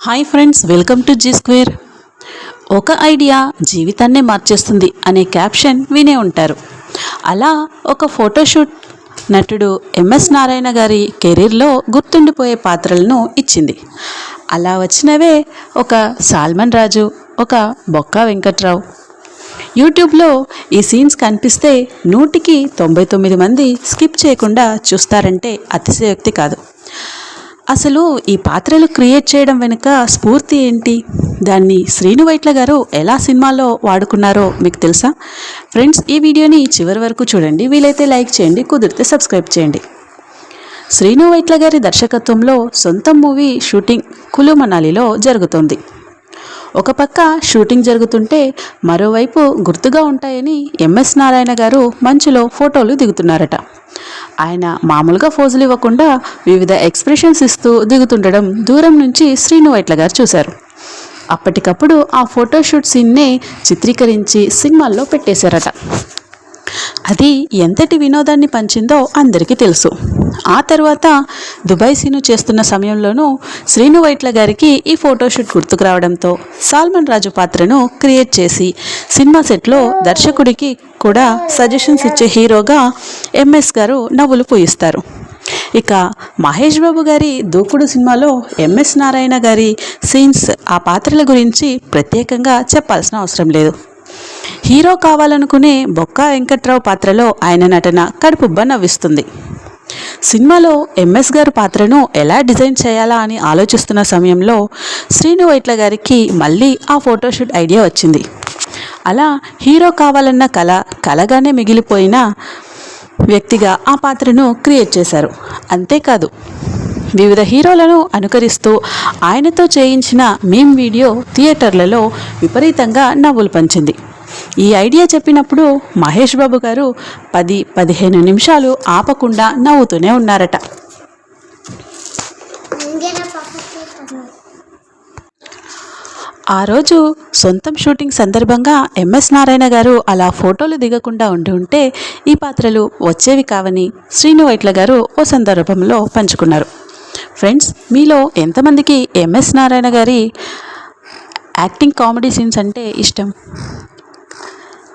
Hi friends welcome to Z square. ఒక idea జీవితాన్నే మార్చేస్తుంది అనే క్యాప్షన్ వినే ఉంటారు. అలా ఒక ఫోటోషూట్ నటుడు ఎంఎస్ నారాయణ గారి కెరీర్లో గుర్తుండిపోయే పాత్రలను ఇచ్చింది. అలా వచ్చినవే ఒక సాల్మన్ రాజు ఒక బొక్క వెంకట్రావు. యూట్యూబ్లో ఈ సీన్స్ కనిపిస్తే నూటికి తొంభై తొమ్మిది మంది స్కిప్ చేయకుండా చూస్తారంటే అతిశయోక్తి కాదు. అసలు ఈ పాత్రలు క్రియేట్ చేయడం వెనుక స్ఫూర్తి ఏంటి? దాన్ని శ్రీను వైట్ల గారు ఎలా సినిమాలో వాడుకున్నారో మీకు తెలుసా? ఫ్రెండ్స్ ఈ వీడియోని చివరి వరకు చూడండి. వీలైతే లైక్ చేయండి కుదిరితే సబ్స్క్రైబ్ చేయండి. శ్రీను వైట్ల గారి దర్శకత్వంలో సొంత మూవీ షూటింగ్ కులు మనాలిలో జరుగుతోంది. ఒక పక్క షూటింగ్ జరుగుతుంటే మరోవైపు గుర్తుగా ఉంటాయని ఎంఎస్ నారాయణ గారు మంచులో ఫోటోలు దిగుతున్నారట. ఆయన మామూలుగా ఫోజులు ఇవ్వకుండా వివిధ ఎక్స్ప్రెషన్స్ ఇస్తూ దిగుతుండడం దూరం నుంచి శ్రీను వైట్ల గారు చూశారు. అప్పటికప్పుడు ఆ ఫోటోషూట్ సీన్నే చిత్రీకరించి సినిమాల్లో పెట్టేశారట. అది ఎంతటి వినోదాన్ని పంచిందో అందరికీ తెలుసు. ఆ తర్వాత దుబాయ్ సీను చేస్తున్న సమయంలోనూ శ్రీను వైట్ల గారికి ఈ ఫోటోషూట్ గుర్తుకు రావడంతో సాల్మన్ రాజు పాత్రను క్రియేట్ చేసి సినిమా సెట్లో దర్శకుడికి కూడా సజెషన్స్ ఇచ్చే హీరోగా ఎంఎస్ గారు నవ్వులు పూయిస్తారు. ఇక మహేష్ బాబు గారి దూకుడు సినిమాలో ఎంఎస్ నారాయణ గారి సీన్స్ ఆ పాత్రల గురించి ప్రత్యేకంగా చెప్పాల్సిన అవసరం లేదు. హీరో కావాలనుకునే బొక్కా వెంకట్రావు పాత్రలో ఆయన నటన కడుపుబ్బ నవ్విస్తుంది. సినిమాలో ఎంఎస్ గారు పాత్రను ఎలా డిజైన్ చేయాలా అని ఆలోచిస్తున్న సమయంలో శ్రీను వైట్ల గారికి మళ్ళీ ఆ ఫోటోషూట్ ఐడియా వచ్చింది. అలా హీరో కావాలన్న కళ కలగానే మిగిలిపోయిన వ్యక్తిగా ఆ పాత్రను క్రియేట్ చేశారు. అంతేకాదు వివిధ హీరోలను అనుకరిస్తూ ఆయనతో చేయించిన మేం వీడియో థియేటర్లలో విపరీతంగా నవ్వులు పంచింది. ఈ ఐడియా చెప్పినప్పుడు మహేష్ బాబు గారు పది పదిహేను నిమిషాలు ఆపకుండా నవ్వుతూనే ఉన్నారట. ఆ రోజు సొంతం షూటింగ్ సందర్భంగా ఎంఎస్ నారాయణ గారు అలా ఫోటోలు దిగకుండా ఉండి ఉంటే ఈ పాత్రలు వచ్చేవి కావని శ్రీను వైట్ల గారు ఓ సందర్భంలో పంచుకున్నారు. ఫ్రెండ్స్ మీలో ఎంతమందికి ఎంఎస్ నారాయణ గారి యాక్టింగ్ కామెడీ సీన్స్ అంటే ఇష్టం?